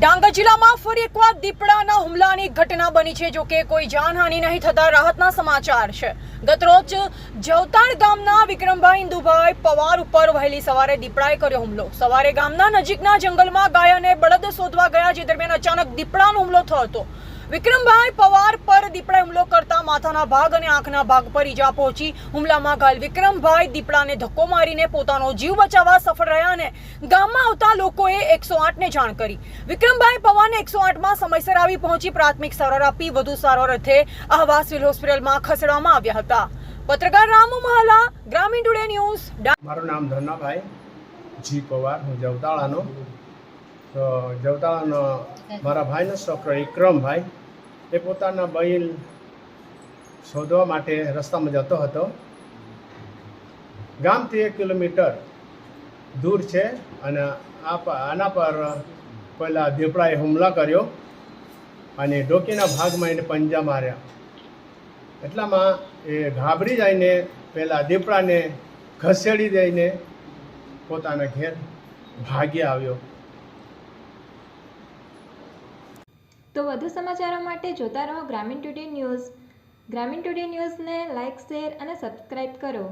જિલ્લામાં ફરી એકવાર દીપડાના હુમલાની ઘટના બની છે, જો કે કોઈ જાનહાનિ નહીં થતા રાહતના સમાચાર છે. ગતરોજ જવતાળ ગામના વિક્રમભાઈ ઇન્દુભાઈ પવાર ઉપર વહેલી સવારે દીપડાએ કર્યો હુમલો. સવારે ગામના નજીકના જંગલમાં ગાય અને બળદ શોધવા ગયા, જે દરમિયાન અચાનક દીપડાનો હુમલો થયો હતો. વિક્રમભાઈ પવાર પર દીપડાએ હુમલો કરતા માથાના ભાગ અને આંખના ભાગ પર ઈજા પહોંચી. હુમલામાં ઘાયલ વિક્રમભાઈ દીપડાને ધક્કો મારીને પોતાનો જીવ બચાવવા સફળ રહ્યા અને ગામમાં આવતા લોકોએ એકસો આઠને જાણ કરી. વિક્રમભાઈ પવારને એકસો આઠમાં સમયસર આવી પહોંચી પ્રાથમિક સારવાર આપી. વધુ સારવાર અર્થે આહવા સિવિલ હોસ્પિટલમાં ખસેડવામાં આવ્યા હતા. પત્રકાર રામુ મહાલા, ગ્રામીણ ટુડે ન્યૂઝ મારું નામ ધનાભાઈ જી પવાર, હું જવતાળાનો. તો જવતાળાનો મારા ભાઈનો છોકરો વિક્રમભાઈ, એ પોતાના બૈલ શોધવા માટે રસ્તામાં જતો હતો. ગામથી એક કિલોમીટર દૂર છે અને આના પર પહેલાં દીપડાએ હુમલા કર્યો અને ડોકીના ભાગમાં એને પંજા માર્યા. એટલામાં એ ઘાબરી જઈને પહેલાં દીપડાને ઘસેડી દઈને પોતાના ઘેર ભાગી આવ્યો. તો વધુ સમાચારો માટે જોતા રહો Gramin today news. Gramin today ન્યૂઝને લાઇક શેર અને સબસ્ક્રાઇબ કરો.